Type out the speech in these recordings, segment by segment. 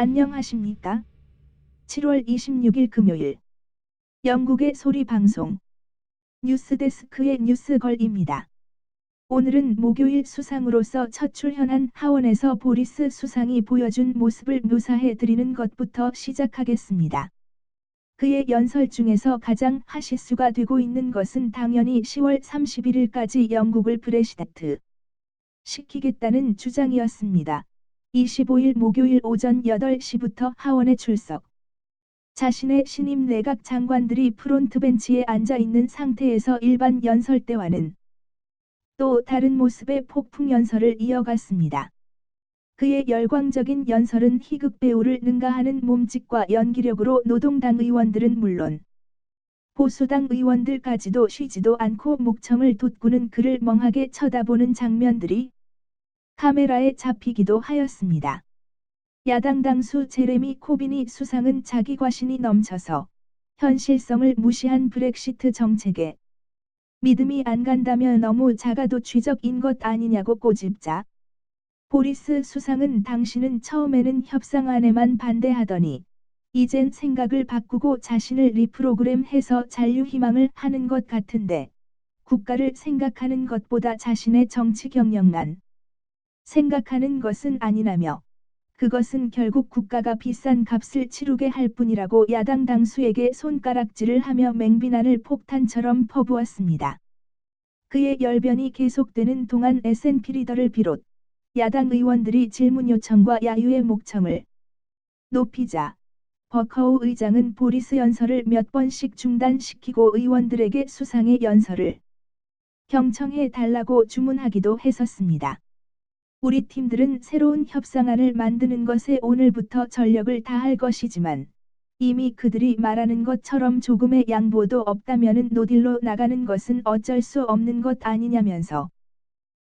안녕하십니까? 7월 26일 금요일 영국의 소리 방송 뉴스데스크의 뉴스걸입니다. 오늘은 목요일 수상으로서 첫 출연한 하원에서 보리스 수상이 보여준 모습을 묘사해 드리는 것부터 시작하겠습니다. 그의 연설 중에서 가장 하시수가 되고 있는 것은 당연히 10월 31일까지 영국을 브레시다트 시키겠다는 주장이었습니다. 25일 목요일 오전 8시부터 하원에 출석. 자신의 신임 내각 장관들이 프론트 벤치에 앉아 있는 상태에서 일반 연설 때와는 또 다른 모습의 폭풍 연설을 이어갔습니다. 그의 열광적인 연설은 희극 배우를 능가하는 몸짓과 연기력으로 노동당 의원들은 물론 보수당 의원들까지도 쉬지도 않고 목청을 돋구는 그를 멍하게 쳐다보는 장면들이 카메라에 잡히기도 하였습니다. 야당 당수 제레미 코비니 수상은 자기 과신이 넘쳐서 현실성을 무시한 브렉시트 정책에 믿음이 안 간다며 너무 자가도취적인 것 아니냐고 꼬집자 보리스 수상은 당신은 처음에는 협상 안에만 반대하더니 이젠 생각을 바꾸고 자신을 리프로그램 해서 잔류 희망을 하는 것 같은데 국가를 생각하는 것보다 자신의 정치 경력만 생각하는 것은 아니라며 그것은 결국 국가가 비싼 값을 치르게 할 뿐이라고 야당 당수에게 손가락질을 하며 맹비난을 폭탄처럼 퍼부었습니다. 그의 열변이 계속되는 동안 S&P 리더를 비롯 야당 의원들이 질문 요청과 야유의 목청을 높이자 버커우 의장은 보리스 연설을 몇 번씩 중단시키고 의원들에게 수상의 연설을 경청해 달라고 주문하기도 했었습니다. 우리 팀들은 새로운 협상안을 만드는 것에 오늘부터 전력을 다할 것이지만 이미 그들이 말하는 것처럼 조금의 양보도 없다면은 노딜로 나가는 것은 어쩔 수 없는 것 아니냐면서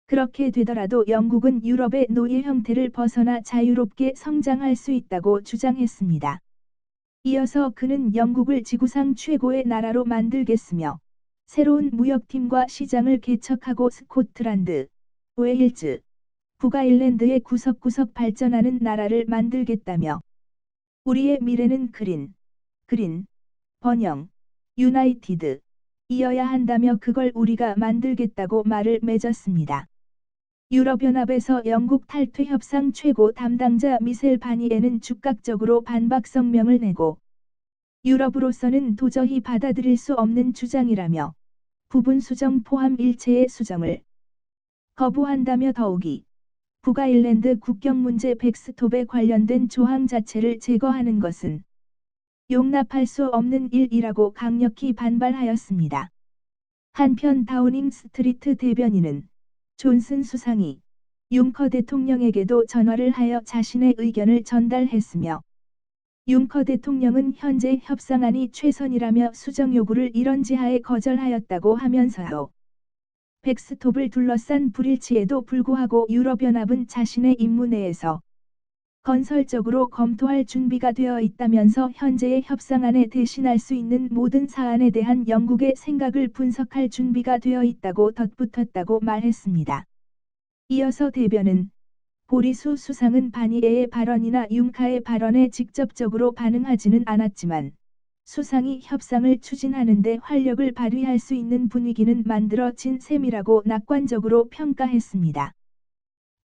그렇게 되더라도 영국은 유럽의 노예 형태를 벗어나 자유롭게 성장할 수 있다고 주장했습니다. 이어서 그는 영국을 지구상 최고의 나라로 만들겠으며 새로운 무역팀과 시장을 개척하고 스코틀란드, 웨일즈, 북아 일랜드의 구석구석 발전하는 나라를 만들겠다며 우리의 미래는 그린, 그린, 번영, 유나이티드, 이어야 한다며 그걸 우리가 만들겠다고 말을 맺었습니다. 유럽연합에서 영국 탈퇴 협상 최고 담당자 미셀 바니에는 즉각적으로 반박 성명을 내고 유럽으로서는 도저히 받아들일 수 없는 주장이라며 부분 수정 포함 일체의 수정을 거부한다며 더욱이 북아일랜드 국경 문제 백스톱에 관련된 조항 자체를 제거하는 것은 용납할 수 없는 일이라고 강력히 반발하였습니다. 한편 다우닝 스트리트 대변인은 존슨 수상이 융커 대통령에게도 전화를 하여 자신의 의견을 전달했으며 융커 대통령은 현재 협상안이 최선이라며 수정 요구를 이런 지하에 거절하였다고 하면서요. 백스톱을 둘러싼 불일치에도 불구하고 유럽연합은 자신의 임무 내에서 건설적으로 검토할 준비가 되어 있다면서 현재의 협상안에 대신할 수 있는 모든 사안에 대한 영국의 생각을 분석할 준비가 되어 있다고 덧붙였다고 말했습니다. 이어서 대변은 보리수 수상은 바니에의 발언이나 융카의 발언에 직접적으로 반응하지는 않았지만 수상이 협상을 추진하는 데 활력을 발휘할 수 있는 분위기는 만들어진 셈이라고 낙관적으로 평가했습니다.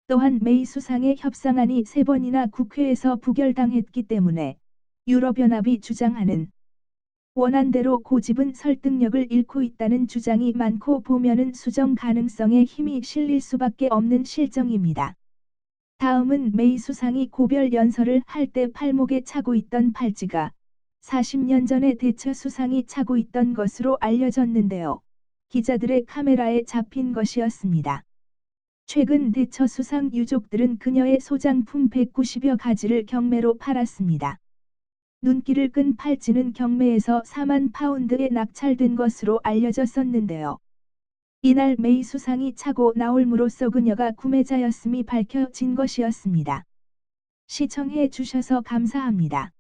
또한 메이 수상의 협상안이 세 번이나 국회에서 부결당했기 때문에 유럽연합이 주장하는 원안대로 고집은 설득력을 잃고 있다는 주장이 많고 보면은 수정 가능성에 힘이 실릴 수밖에 없는 실정입니다. 다음은 메이 수상이 고별 연설을 할 때 팔목에 차고 있던 팔찌가 40년 전에 대처 수상이 차고 있던 것으로 알려졌는데요. 기자들의 카메라에 잡힌 것이었습니다. 최근 대처 수상 유족들은 그녀의 소장품 190여 가지를 경매로 팔았습니다. 눈길을 끈 팔찌는 경매에서 4만 파운드에 낙찰된 것으로 알려졌었는데요. 이날 메이 수상이 차고 나올므로써 그녀가 구매자였음이 밝혀진 것이었습니다. 시청해 주셔서 감사합니다.